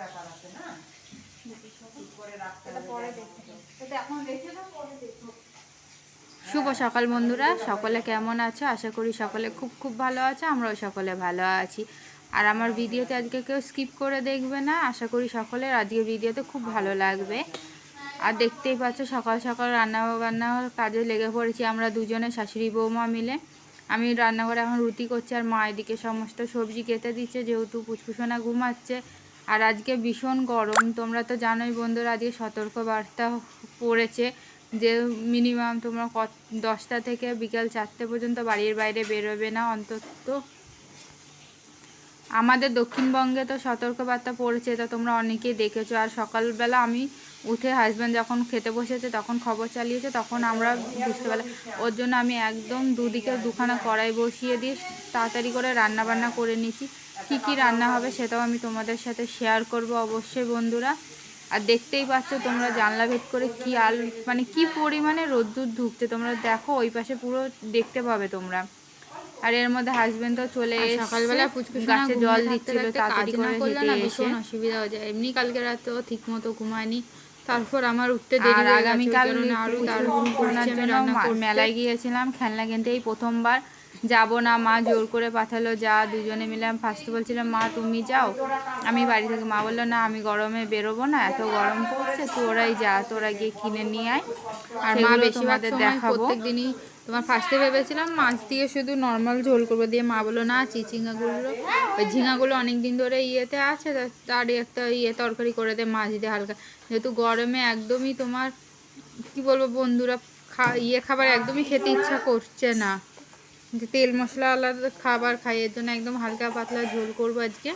ব্যাপার আছে না? শুভ সকাল বন্ধুরা সকলে কেমন আছো? আশা করি সকলে খুব খুব ভালো আছে আমরাও সকলে ভালো আছি। আর আমার ভিডিওতে আজকে কেউ স্কিপ করে দেখবে না আশা করি সকলের আজকের ভিডিওতে খুব ভালো লাগবে। আর দেখতেই পাচ্ছ সকাল সকাল রান্না বান্নার কাজে লেগে পড়েছি আমরা দুজনে শাশুড়ি বৌমা মিলে। আমি রান্নাঘরে এখন রুটি করছি আর মা এদিকে সমস্ত সবজি কেটে দিচ্ছে যেহেতু পুচপুসোনা ঘুমাচ্ছে। আর আজকে ভীষণ গরম। তোমরা তো জানোই বন্ধুরা, আজকে সতর্ক বার্তা পড়েছে যে মিনিমাম তোমরা কত দশটা থেকে বিকাল চারটে পর্যন্ত বাড়ির বাইরে বেরোবে না অন্তত। আমাদের দক্ষিণবঙ্গে তো সতর্কবার্তা পড়েছে, তো তোমরা অনেকেই দেখেছ। আর সকালবেলা আমি উঠে হাজব্যান্ড যখন খেতে বসেছে, তখন খবর চালিয়েছে, তখন আমরা বুঝতে পারলাম ওর জন্য আমি একদম দুদিকে দুখানা কড়াই বসিয়ে দিয়ে তাড়াতাড়ি করে রান্না বান্না করে নিয়েছি। কী কী রান্না হবে সেটাও আমি তোমাদের সাথে শেয়ার করব অবশ্যই বন্ধুরা। আর দেখতেই পাচ্ছ তোমরা জানলা ভেদ করে কি আল মানে কি পরিমাণে রোদ্দুর ঢুকছে তোমরা দেখো ওই পাশে পুরো দেখতে পাবে তোমরা। আর এর মধ্যে হাজবেন্ড তো চলে সকালবেলা গাছে জল দিচ্ছিল থাকতে থাকতে তাড়াতাড়ি করে হেঁটে এসে। অসুবিধা হয়ে যায়। এমনি কালকে রাতেও ঠিক মতো ঘুমায়নি। তারপর আমার উঠতে দেরি হয়ে গেছে, আগামীকাল। মেলায় গিয়েছিলাম খেলনা কিনতে। এই প্রথমবার যাব না মা জোর করে পাঠালো যা দুজনে মিলে আমি ফার্স্টে বলছিলাম মা তুমি যাও। আমি বাড়ি থেকে মা বলল না আমি গরমে বেরোবো না এত গরম পড়ছে তোরাই যা তোরা গিয়ে কিনে নিয়ে আয় আর মা বেশিরভাগ দেখাবো। প্রত্যেক দিনই তোমার ফার্স্টে ভেবেছিলাম মাছ দিয়ে শুধু নর্মাল ঝোল করব দিয়ে মা বলল না চিচিঙ্গাগুলো ওই ঝিঙাগুলো অনেক দিন ধরে ইয়েতে আছে তার একটা ইয়ে তরকারি করে দে মাছ দিয়ে হালকা। যেহেতু গরমে একদমই তোমার কি বলব বন্ধুরা খা ইয়ে খাবার একদমই খেতে ইচ্ছা করছে না। যে তেল মশলা আলাদা খাবার খাই এর জন্য একদম হালকা পাতলা ঝোল করব আজকে।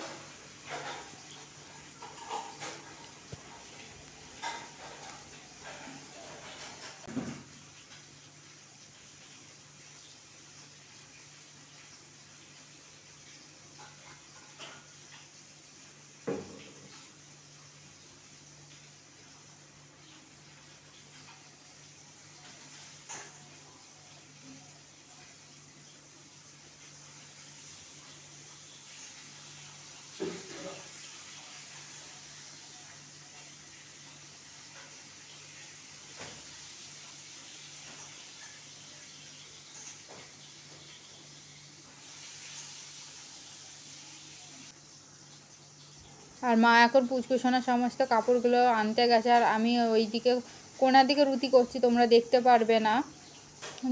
আর মা এখন পুচকুসোনা সমস্ত কাপড়গুলো আনতে গেছে, আর আমি ওইদিকে কোনার দিকে রুটি করছি, তোমরা দেখতে পারবে না।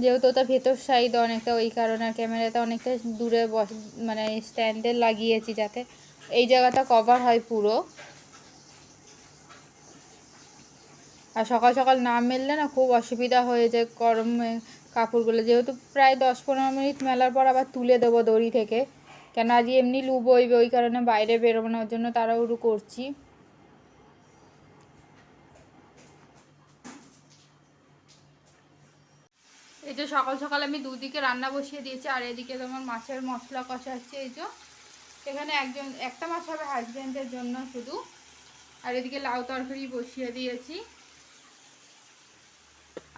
যেহেতু ওটা ভেতর সাইড অনেকটা, ওই কারণে ক্যামেরাটা অনেকটা দূরে বস মানে স্ট্যান্ডে লাগিয়েছি যাতে এই জায়গাটা কভার হয় পুরো। আর সকাল সকাল না মেললে না খুব অসুবিধা হয়ে যায় গরমে কাপড়গুলো। যেহেতু প্রায় দশ পনেরো মিনিট মেলার পর আবার তুলে দেবো দড়ি থেকে। কেন আজ এমনি লু বইবে ওই কারণে বাইরে ওর জন্য তারা তাড়াহুড়ো করছি। এই যে সকাল সকাল আমি দুদিকে রান্না বসিয়ে দিয়েছি, আর এদিকে তোমার মাছের মশলা কষাচ্ছি, এই যে। এখানে একজন, একটা মাছ হবে হাজব্যান্ডের জন্য শুধু, আর এদিকে লাউ তরকারি বসিয়ে দিয়েছি।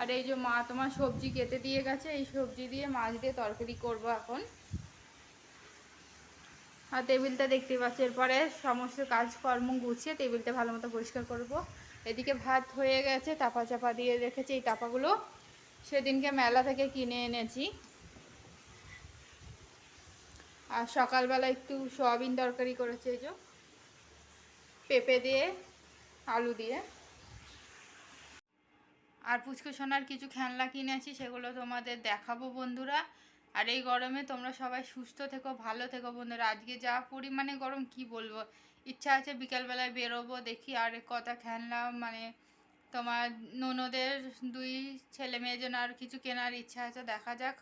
আর এই যে মা তোমার সবজি কেটে দিয়ে গেছে, এই সবজি দিয়ে মাছ দিয়ে তরকারি করব এখন। আর টেবিলটা দেখতে পাচ্ছি, এরপরে সমস্ত কাজকর্ম গুছিয়ে টেবিলটা ভালো মতো পরিষ্কার করব। এদিকে ভাত হয়ে গেছে টাপা চাপা দিয়ে রেখেছি এই টাপাগুলো। সেদিনকে মেলা থেকে কিনে এনেছি। আর সকালবেলা একটু সয়াবিন তরকারি করেছে এই যে, পেঁপে দিয়ে, আলু দিয়ে। আর পুচকু সোনার কিছু খেলনা কিনেছি, সেগুলো তোমাদের দেখাবো বন্ধুরা। আর এই গরমে তোমরা সবাই সুস্থ থেকো, ভালো থেকো বন্ধুরা। আজকে যা পরিমাণে গরম, কি বলব? ইচ্ছা আছে বিকালবেলায় বেরোবো, দেখি আর কথা খেলনা মানে তোমার ননদের দুই ছেলে মেয়ের জন্য আর কিছু কেনার ইচ্ছা আছে, দেখা যাক।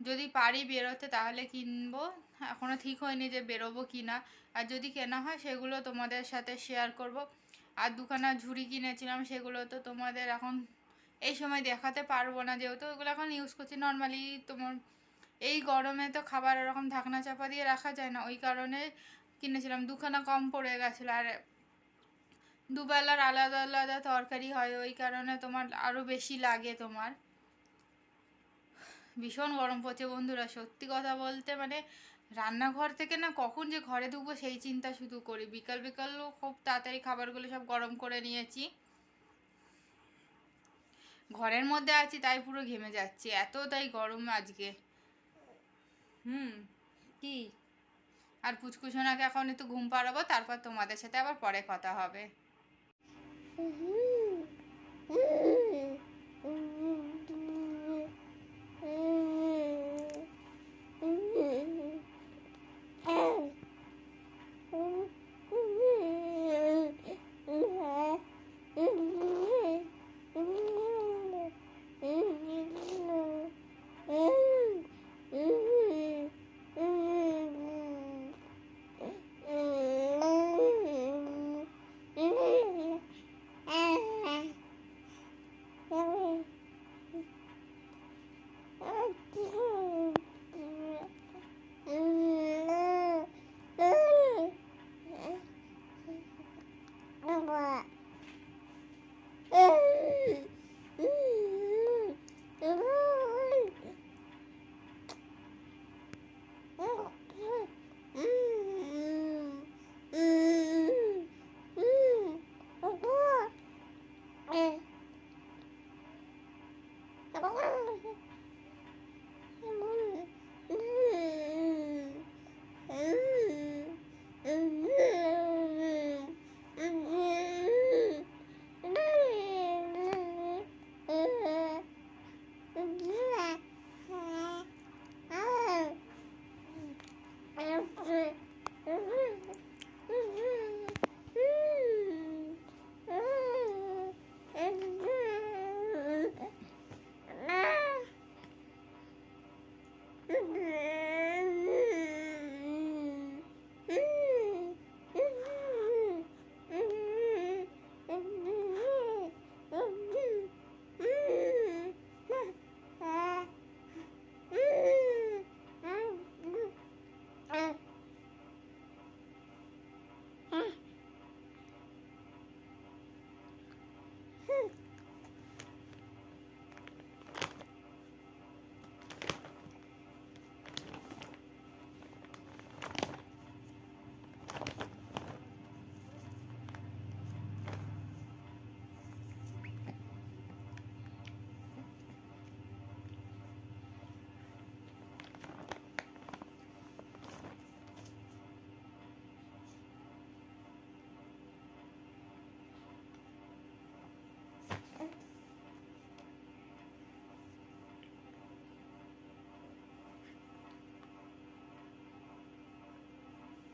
যদি পারি বেরোতে তাহলে কিনবো। এখনও ঠিক হয়নি যে বেরোবো কি না আর যদি কেনা হয়, সেগুলো তোমাদের সাথে শেয়ার করব। আর দুখানা ঝুড়ি কিনেছিলাম, সেগুলো তো তোমাদের এখন এই সময় দেখাতে পারব না, যেহেতু ওগুলো এখন ইউজ করছি। নর্মালি তোমার এই গরমে তো খাবার এরকম ঢাকনা চাপা দিয়ে রাখা যায় না। ওই কারণে কিনেছিলাম, দুখানা কম পড়ে গেছিল। আর দুবেলার আলাদা আলাদা তরকারি হয়, ওই কারণে তোমার আরও বেশি লাগে তোমার। ভীষণ গরম পড়ছে বন্ধুরা, সত্যি কথা বলতে মানে রান্নাঘর থেকে না কখন যে ঘরে ঢুকবো সেই চিন্তা শুধু করি। বিকাল বিকালও খুব তাড়াতাড়ি খাবারগুলো সব গরম করে নিয়েছি। ঘরের মধ্যে আছি, তাই পুরো ঘেমে যাচ্ছি। এত তাই গরম আজকে। হুম, কি? আর পুচকুসোনাকে এখন একটু ঘুম পাড়াবো, তারপর তোমাদের সাথে আবার পরে কথা হবে।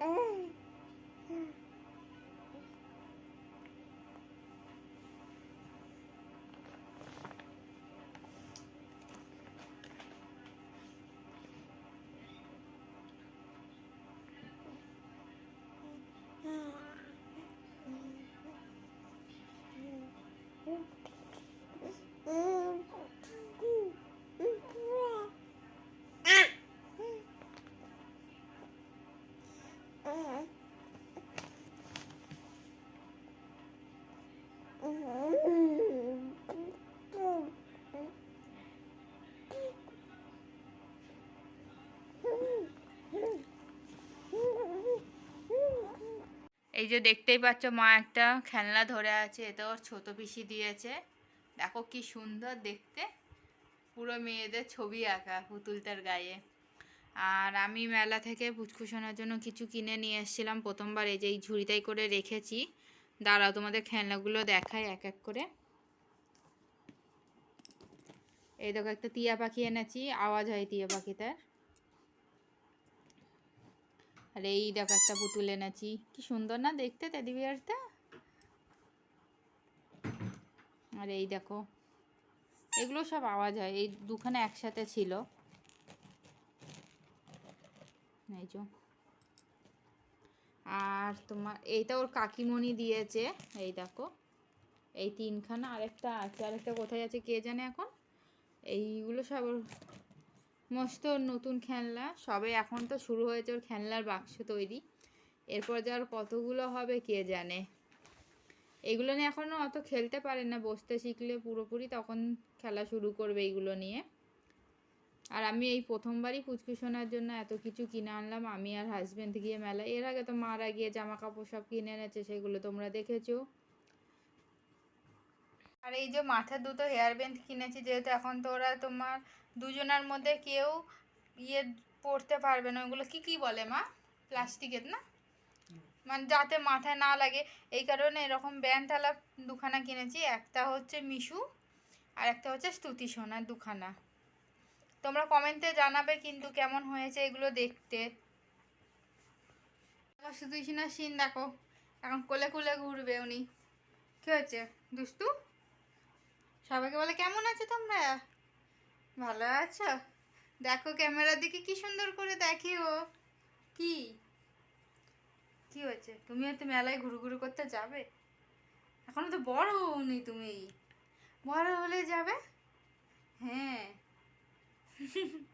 Hey. এই যে দেখতেই পাচ্ছ, মা একটা খেলনা ধরে আছে এটা ওর ছোট পিসি দিয়েছে। দেখো কি সুন্দর দেখতে, পুরো মেয়েদের ছবি আঁকা পুতুলটার গায়ে। আর আমি মেলা থেকে পুচকুশোনার জন্য কিছু কিনে নিয়ে এসেছিলাম, প্রথমবার এই যে এই ঝুড়িটাই করে রেখেছি। দাঁড়াও, তোমাদের খেলনাগুলো দেখাই এক এক করে। এই দেখো, একটা টিয়া পাখি এনেছি, আওয়াজ হয় টিয়া পাখিটার। আর এই দেখো, একটা পুতুল এনেছি। কি সুন্দর না দেখতে টেডি বিয়ারটা আর এই দেখো, এগুলো সব আওয়াজ হয়। এই দুখানে একসাথে ছিল। এই যে। আর তোমার, এইটা ওর কাকিমণি দিয়েছে। এই দেখো, এই তিনখানা, আরেকটা আছে, আরেকটা কোথায় আছে কে জানে এখন? এইগুলো সব মস্ত নতুন খেলনা, সবে এখন তো শুরু হয়েছে ওর খেলনার বাক্স তৈরি। এরপর যে আর কতগুলো হবে কে জানে? এগুলো নিয়ে এখনও অত খেলতে পারে না, বসতে শিখলে পুরোপুরি তখন খেলা শুরু করবে এইগুলো নিয়ে। আর আমি এই প্রথমবারই পুচকু শোনার জন্য এত কিছু কিনে আনলাম। আমি আর হাজবেন্ড গিয়ে মেলা এর আগে তো মারা গিয়ে জামা কাপড় সব কিনে এনেছে, সেগুলো তোমরা দেখেছ। আর এই যে মাথার দুটো হেয়ার ব্যান্ড কিনেছি, যেহেতু এখন তো ওরা তোমার দুজনের মধ্যে কেউ ইয়ে পড়তে পারবে না। ওগুলো কি কি বলে মা? প্লাস্টিকের না? মানে যাতে মাথায় না লাগে। এই কারণে এরকম ব্যান্ড ব্যান্ডওয়ালা দুখানা কিনেছি। একটা হচ্ছে মিশু, আর একটা হচ্ছে স্তুতি সোনার দুখানা। তোমরা কমেন্টে জানাবে কিন্তু কেমন হয়েছে এগুলো দেখতে। দেখো স্তুতি সোনার সিন দেখো। এখন কোলে কোলে ঘুরবে উনি। কি হয়েছে? দুষ্টু? সবাইকে বলে, কেমন আছো তোমরা? ভালো আছো? দেখো, ক্যামেরার দিকে কি সুন্দর করে দেখি ও কি? কি হয়েছে? তুমি হয়তো মেলায় ঘুরু ঘুরু করতে যাবে? এখনও তো বড় হওনি তুমি। বড় হলে যাবে? হ্যাঁ।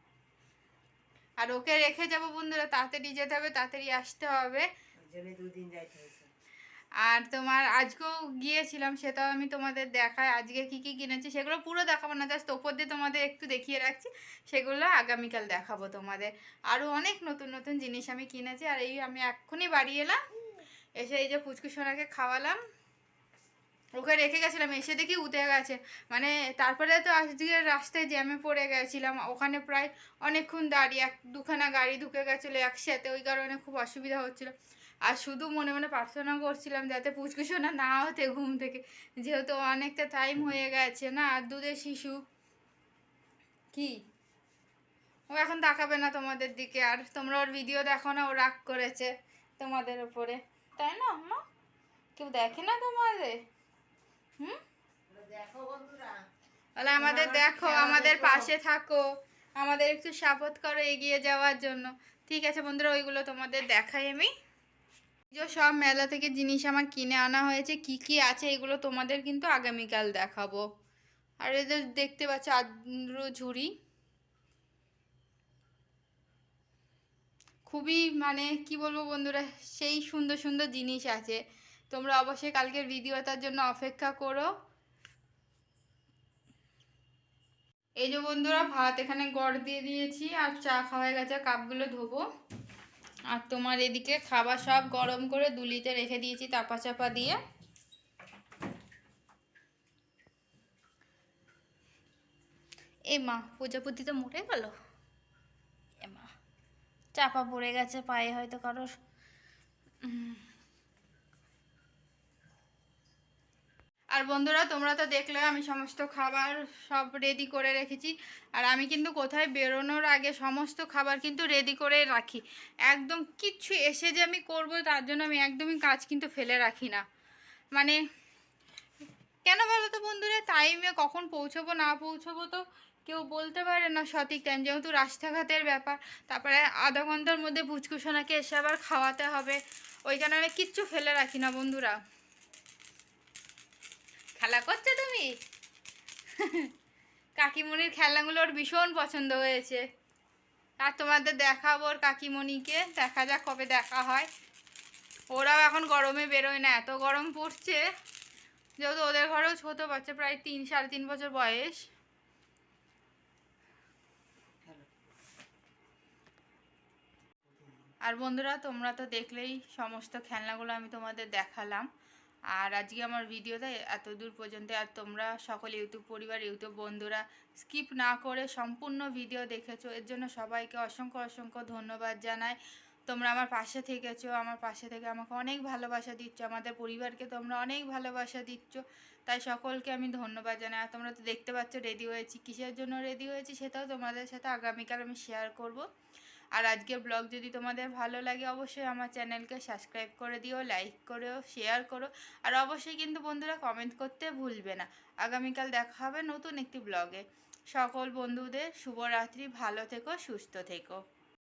আর ওকে রেখে যাব বন্ধুরা তাড়াতাড়ি যেতে হবে তাড়াতাড়ি আসতে হবে। আর তোমার আজকেও গিয়েছিলাম সেটাও আমি তোমাদের দেখাই আজকে কি কি কিনেছি সেগুলো পুরো দেখাবো না জাস্ট ওপর দিয়ে তোমাদের একটু দেখিয়ে রাখছি সেগুলো আগামীকাল দেখাবো তোমাদের। আরও অনেক নতুন নতুন জিনিস আমি কিনেছি আর এই আমি এক্ষুনি বাড়ি এলাম এসে এই যে ফুচকু সোনাকে খাওয়ালাম। ওকে রেখে গেছিলাম, এসে দেখি উঠে গেছে। মানে তারপরে তো আজকে রাস্তায় জ্যামে পড়ে গেছিলাম, ওখানে প্রায় অনেকক্ষণ দাঁড়িয়ে, এক দুখানা গাড়ি ঢুকে গেছিল একসাথে, ওই কারণে খুব অসুবিধা হচ্ছিল। আর শুধু মনে মনে প্রার্থনা করছিলাম যাতে পুচকু সোনা না হতে ঘুম থেকে, যেহেতু অনেকটা টাইম হয়ে গেছে না, আর দুধের শিশু কি? ও এখন তাকাবে না তোমাদের দিকে, আর তোমরা ওর ভিডিও দেখো না, ও রাগ করেছে তোমাদের ওপরে তাই না আম্মা কেউ দেখে না তোমাদের? বলে, আমাদের দেখো, আমাদের পাশে থাকো। আমাদের একটু সাপোর্ট করো এগিয়ে যাওয়ার জন্য। ঠিক আছে বন্ধুরা, ওইগুলো তোমাদের দেখাই আমি। সব মেলা থেকে জিনিস আমার কিনে আনা হয়েছে, কি কি আছে এগুলো তোমাদের কিন্তু আগামীকাল দেখাবো। আর এদের দেখতে পাচ্ছ, আদ্র ঝুড়ি। খুবই মানে কি বলব বন্ধুরা, সেই সুন্দর সুন্দর জিনিস আছে। তোমরা অবশ্যই কালকের ভিডিওটার জন্য অপেক্ষা করো। এই যে বন্ধুরা, ভাত এখানে গড় দিয়ে দিয়েছি আর চা খাওয়া গেছে, কাপগুলো ধোবো। আর তোমার এদিকে খাবার সব গরম করে দুলিতে রেখে দিয়েছি তাপা চাপা দিয়ে। এ মা প্রজাপতি তো মরে গেল? এ মা, চাপা পড়ে গেছে পায়ে হয়তো কারোর। আর বন্ধুরা, তোমরা তো দেখলে, আমি সমস্ত খাবার সব রেডি করে রেখেছি। আর আমি কিন্তু কোথায় বেরোনোর আগে সমস্ত খাবার কিন্তু রেডি করে রাখি। একদম কিচ্ছু এসে যে আমি করব, তার জন্য আমি একদমই কাজ কিন্তু ফেলে রাখি না। মানে কেন বলো তো বন্ধুরা টাইমে কখন পৌঁছবো, না পৌঁছবো তো কেউ বলতে পারে না সঠিক টাইম যেহেতু রাস্তাঘাটের ব্যাপার। তারপরে আধা ঘণ্টার মধ্যে পুচকুসোনাকে এসে আবার খাওয়াতে হবে। ওই কারণে কিচ্ছু ফেলে রাখি না বন্ধুরা। খেলা করছ তুমি? কাকিমণির খেলনাগুলো ওর ভীষণ পছন্দ হয়েছে। আর তোমাদের দেখাবো ওর কাকিমণিকে, দেখা যাক কবে দেখা হয়। ওরাও এখন গরমে বেরোয় না, এত গরম পড়ছে। যেহেতু ওদের ঘরেও ছোট বাচ্চা, প্রায় তিন, সাড়ে তিন বছর বয়স। আর বন্ধুরা, তোমরা তো দেখলেই সমস্ত খেলনাগুলো আমি তোমাদের দেখালাম। আর আজকে আমার ভিডিওটা এত দূর পর্যন্ত, আর তোমরা সকল ইউটিউব পরিবার, ইউটিউব বন্ধুরা স্কিপ না করে সম্পূর্ণ ভিডিও দেখেছ। এর জন্য সবাইকে অসংখ্য অসংখ্য ধন্যবাদ জানাই। তোমরা আমার পাশে থেকেছো, আমার পাশে থেকে আমাকে অনেক ভালোবাসা দিচ্ছ, আমাদের পরিবারকে তোমরা অনেক ভালোবাসা দিচ্ছ। তাই সকলকে আমি ধন্যবাদ জানাই। আর তোমরা তো দেখতে পাচ্ছ রেডি হয়েছি। কিসের জন্য রেডি হয়েছি সেটাও তোমাদের সাথে আগামীকাল আমি শেয়ার করব। আর আজকের ব্লগ যদি তোমাদের ভালো লাগে, অবশ্যই আমার চ্যানেলকে সাবস্ক্রাইব করে দিও, লাইক করেও শেয়ার করো। আর অবশ্যই কিন্তু বন্ধুরা কমেন্ট করতে ভুলবে না। আগামীকাল দেখা হবে নতুন একটি ব্লগে। সকল বন্ধুদের শুভরাত্রি, ভালো থেকো, সুস্থ থেকো।